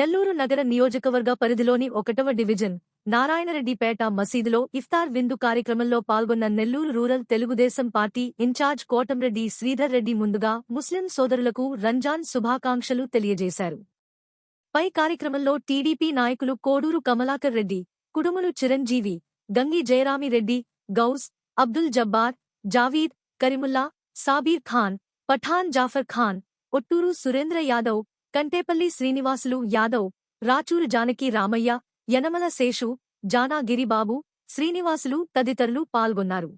నెల్లూరు నగర నియోజకవర్గ పరిధిలోని ఒకటవ డివిజన్ నారాయణరెడ్డిపేట మసీదులో ఇఫ్తార్ విందు కార్యక్రమంలో పాల్గొన్న Nellore rural Telugu Desam party in-charge Kotamreddy Sridhar Reddy ముందుగా ముస్లిం సోదరులకు రంజాన్ శుభాకాంక్షలు తెలియజేశారు. పై కార్యక్రమంలో టీడీపీ నాయకులు కోడూరు కమలాకర్ రెడ్డి కుడుములు చిరంజీవి గంగి జయరామిరెడ్డి గౌస్ అబ్దుల్ జబ్బార్ జావీద్ కరిముల్లా సాబీర్ ఖాన్ పఠాన్ జాఫర్ ఖాన్ ఒట్టూరు సురేంద్ర యాదవ్ కంటేపల్లి శ్రీనివాసులు యాదవ్ రాచూరు జానకి రామయ్య యనమల శేషు జానా గిరిబాబు శ్రీనివాసులు తదితరులు పాల్గొన్నారు.